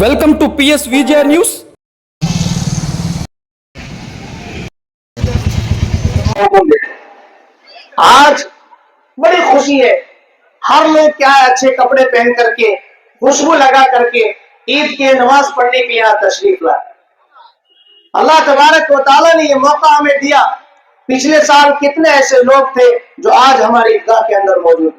Welcome to PS Vijaya نیوز آج بڑی خوشی ہے۔ ہر لوگ کیا ہے، اچھے کپڑے پہن کر کے، خوشبو لگا کر کے عید کی نماز پڑھنے کے یہاں تشریف لائے۔ اللہ تبارک و تعالیٰ نے یہ موقع ہمیں دیا۔ پچھلے سال کتنے ایسے لوگ تھے جو آج ہماری عیدگاہ کے اندر موجود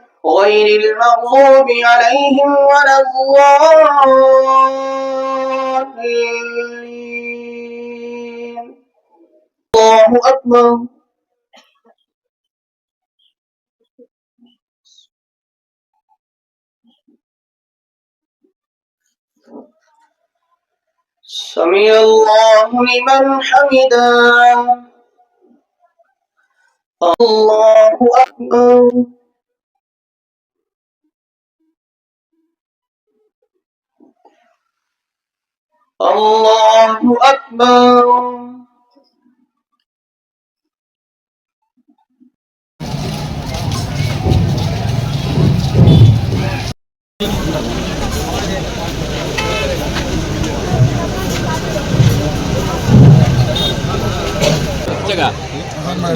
غير المغضوب عليهم ولا الضالين. الله أكبر. سمع الله لمن حمده. الله أكبر. الله أكبر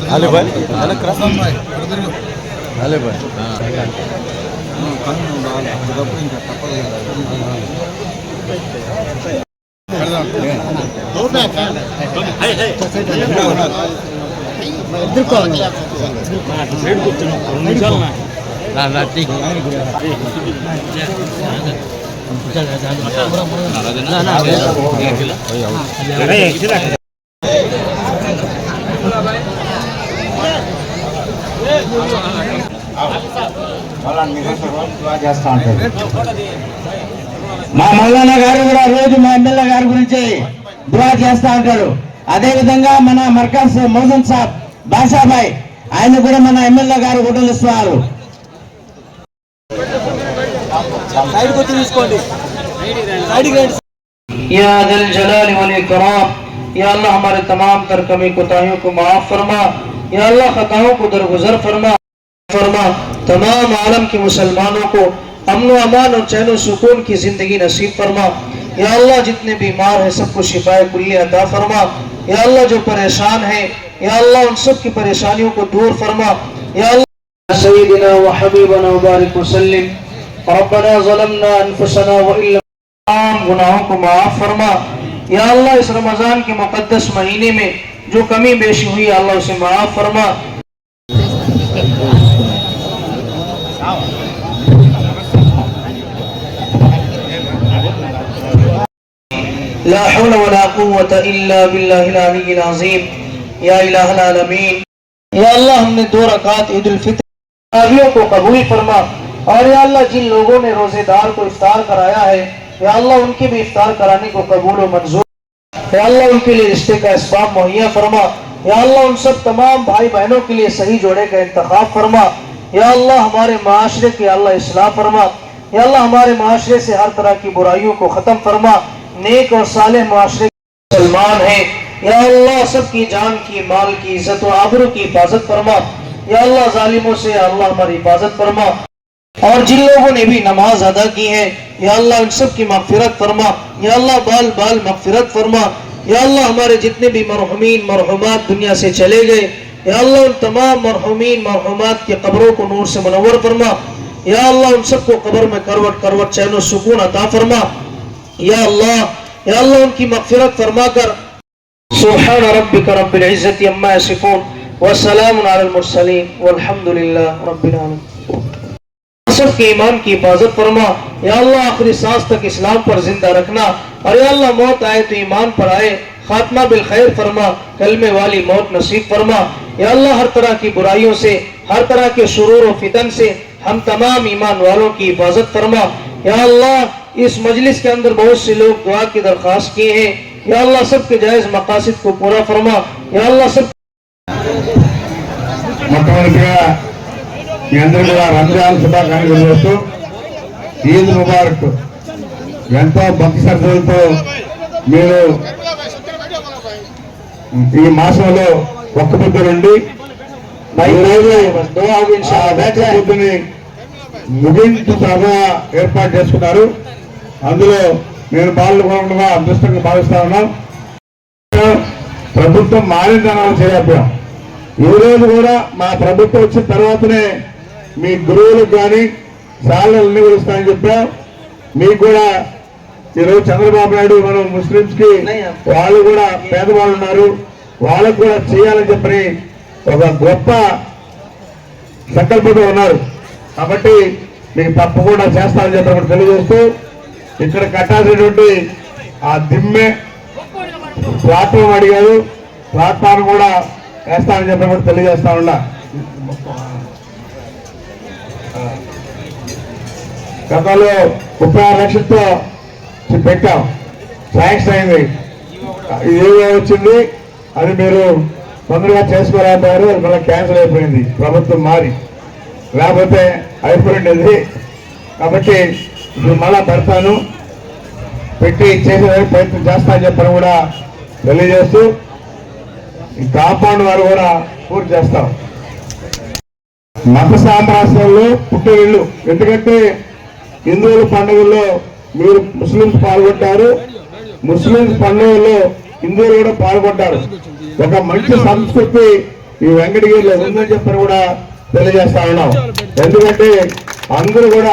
Halo, Pak. Halo, keras Halo, Pak. Halo, Pak. Ah, kan. Ah, kan, buy చేస్తా ఉంటారు మా మల్లన్న గారు కూడా రోజు మా ఎమ్మెల్యే గారి గురించి దువా చేస్తా ఉంటారు అదే విధంగా మన మర్కజ్ మోహన్ సాబ్ బాషాబాయ్ ఆయన కూడా మన ఎమ్మెల్యే గారు గుడ్డలిస్తున్నారు या दिल जलाल वाले कराम या अल्लाह हमारे तमाम तर कमी कोताहियों को माफ फरमा या अल्लाह खताओं को दरगुजर फरमा फरमा तमाम आलम के मुसलमानों को अमन व अमान और चैन व सुकून की जिंदगी नसीब फरमा یا اللہ جتنے بیمار ہیں، سب کو شفا کلی عطا فرما۔ یا اللہ جو پریشان ہیں، یا اللہ ان سب کی پریشانیوں کو دور فرما۔ یا اللہ سیدنا و حبیبنا و بارک وسلم۔ ربنا ظلمنا انفسنا و تمام گناہوں کو معاف فرما۔ یا اللہ اس رمضان کے مقدس مہینے میں جو کمی بیشی ہوئی اللہ اسے معاف فرما۔ لا حول ولا قوة الا باللہ العلی العظیم یا الہ العالمین یا اللہ ہم نے دو رکعت عید الفطر آبیوں کو قبول فرما اور یا اللہ، جن لوگوں نے روزے دار کو افطار کرایا ہے، یا اللہ، ان کے بھی افطار کرانے کو قبول و منظور یا اللہ، ان کے لیے رشتے کا اسباب مہیا فرما۔ یا اللہ، ان سب تمام بھائی بہنوں کے لیے صحیح جوڑے کا انتخاب فرما۔ یا اللہ، ہمارے معاشرے کی اللہ اصلاح فرما۔ یا اللہ، ہمارے معاشرے سے ہر طرح کی برائیوں کو ختم فرما۔ نیک اور صالح معاشرے کے مسلمان ہیں۔ یا اللہ، سب کی جان کی، مال کی، عزت و آبرو کی حفاظت فرما۔ یا اللہ، ظالموں سے یا اللہ ہماری حفاظت فرما۔ اور جن لوگوں نے بھی نماز ادا کی ہے، یا اللہ، ان سب کی مغفرت فرما۔ یا اللہ، بال بال مغفرت فرما۔ یا اللہ، ہمارے جتنے بھی مرحومین، مرحومات دنیا سے چلے گئے۔ یا اللہ، ان تمام مرحومین، مرحومات کے قبروں کو نور سے منور فرما۔ یا اللہ، ان سب کو قبر میں کروٹ کروٹ چین و سکون عطا فرما۔ یا اللہ یا اللہ، ان کی مغفرت فرما کر۔ سبحان ربک رب العزت اما یصفون والسلام علی المرسلین، والحمدللہ رب العالمین۔ اصف کے ایمان کی حفاظت فرما۔ یا اللہ، آخری سانس تک اسلام پر زندہ رکھنا۔ اور یا اللہ، موت آئے تو ایمان پر آئے۔ خاتمہ بالخیر فرما۔ کلمے والی موت نصیب فرما۔ یا اللہ، ہر طرح کی برائیوں سے، ہر طرح کے شرور و فتن سے ہم تمام ایمان والوں کی حفاظت فرما۔ یا اللہ इस मजलिस के अंदर बहुत से लोग दुआ की दरख्वास्त किए हैं या अल्लाह सबके जायज मकासद को पूरा फरमा या अल्लाह सब మొట్టమొదటిగా మీ అందరూ కూడా రంజాన్ శుభాకాంక్షలు చేస్తూ ఈద్ ముబారక్ ఎంతో భక్తి శ్రద్ధలతో మీరు ఈ మాసంలో ఒక్క పొద్దు నుండి भाई ఈరోజు बस दुआ होगी ఆ इंशाल्लाह बैठ ఒక్క जाए పొద్దుని ముగింపు సభ ఏర్పాటు చేసుకున్నారు అందులో నేను పాల్గొనకుండా అదృష్టంగా భావిస్తా ఉన్నాం. ప్రభుత్వం మారిందని మనం ఈరోజు కూడా మా ప్రభుత్వం వచ్చిన తర్వాతనే మీ గురువులకు కానీ శాలలు ఇస్తామని చెప్పాం. మీకు కూడా ఈరోజు చంద్రబాబు నాయుడు మనం ముస్లింస్కి వాళ్ళు కూడా పేదవాళ్ళు ఉన్నారు. వాళ్ళకు కూడా చేయాలని చెప్పని ఒక గొప్ప సంకల్పంతో ఉన్నారు. కాబట్టి మీకు తప్పకుండా చేస్తానని చెప్పి తెలియజేస్తూ ఇక్కడ కట్టాల్సినటువంటి ఆ దిమ్మె ప్లాట్ఫామ్ అడిగారు. ప్లాట్ఫామ్ కూడా వేస్తానని చెప్పి కూడా తెలియజేస్తా ఉన్నా. గతంలో ముప్పై ఆరు లక్షలతో పెట్టాం. శాంక్షన్ అయింది. ఏదో వచ్చింది? అది మీరు తొందరగా చేసుకోలేకపోయారు. మళ్ళీ క్యాన్సిల్ అయిపోయింది. ప్రభుత్వం మారి. లేకపోతే అయిపోయింది కాబట్టి ఇప్పుడు మళ్ళా పెడతాను. పెట్టి చేసే ప్రయత్నం చేస్తా అని చెప్పని కూడా తెలియజేస్తూ ఈ కాంపౌండ్ వారు కూడా పూర్తి చేస్తాం. మత సామ్రాజ్యంలో పుట్టినిల్లు ఎందుకంటే హిందువుల పండుగల్లో మీరు ముస్లింస్ పాల్గొంటారు. ముస్లింస్ పండుగల్లో హిందువులు కూడా పాల్గొంటారు. ఒక మంచి సంస్కృతి ఈ వెంకటగిరిలో ఉందని చెప్పని కూడా తెలియజేస్తా ఉన్నాం. ఎందుకంటే అందరూ కూడా